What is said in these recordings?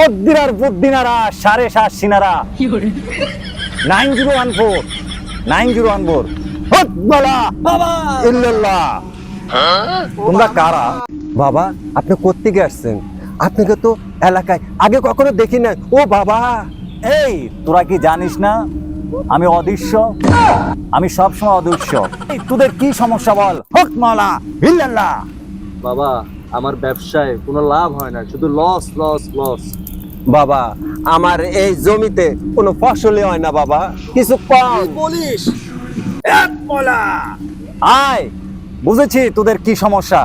অদ্দিনার বুদ্দিনারা সাড়ে সাত সিনারা। Nine zero one four nine zero one four. ইল্লাল্লাহ! তোমরা কারা? বাবা আপনি কোত্থেকে আসছেন? আপনাকে তো এলাকায় আগে কখনো দেখি না ও বাবা! এই তোরা কি জানিস না? আমি অদৃশ্য। আমি সবসময় অদৃশ্য। এই, তোদের কি সমস্যা বল? হক ইল্লাল্লাহ! বাবা আমার ব্যবসায় কোনো লাভ হয় না শুধু লস লস লস বাবা আমার এই জমিতে কোনো ফসলই হয় না বাবা কিছু কম বলিস? আয় বুঝেছি তোদের কি সমস্যা।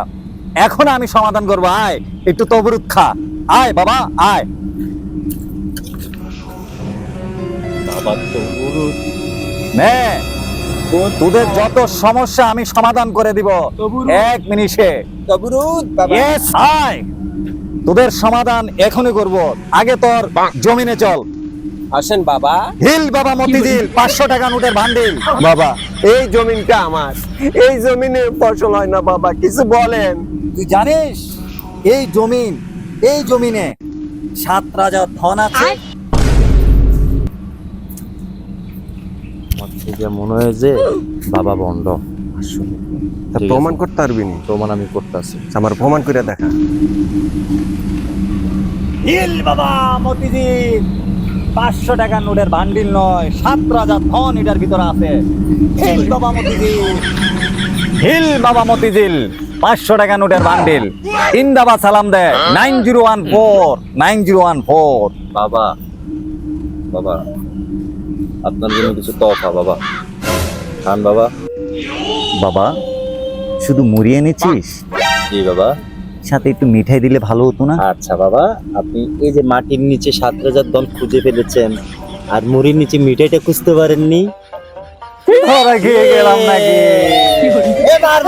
এখন আমি সমাধান করব আয় একটু তবরুদ খা। আয় বাবা আয়। বাবা তো নে। তোদের যত সমস্যা আমি সমাধান করে দিব। এক মিনিটে। তোদের সমাধান এখনই করব। আগে তোর জমিনে চল। আসেন বাবা। হিল বাবা মতিঝিল পাঁচশো টাকা নোটের ভান্ডিল বাবা এই জমিনটা আমার। এই জমিনে ফসল হয় না বাবা কিছু বলেন। তুই জানিস এই জমিন এই জমিনে সাত রাজার ধন আছে। থেকে মনে হয় যে বাবা বন্ড আসলে প্রমাণ আছে। করতে পারবি নি? প্রমাণ আমি করতেছি আমার প্রমাণ করে দেখা। হিল বাবা মতিঝিল। পাঁচশো টাকার নোটের ভান্ডিল নয় সাত রাজার ধন এটার ভিতরে আছে। হিল বাবা মতিঝিল। হিল বাবা মতিঝিল। পাঁচশো টাকা নোটের ভান্ডিল ইন্দাবা সালাম দেয় nine zero one four nine zero one four. বাবা বাবা। আপনার জন্য কিছু তফা বাবা খান বাবা বাবা শুধু মুড়ি এনেছিস জি বাবা সাথে একটু মিঠাই দিলে ভালো হতো না আচ্ছা বাবা আপনি এই যে মাটির নিচে সাত হাজার দল খুঁজে ফেলেছেন আর মুড়ির নিচে মিঠাইটা খুঁজতে পারেননি ধরা খেয়ে গেলাম নাকি এবার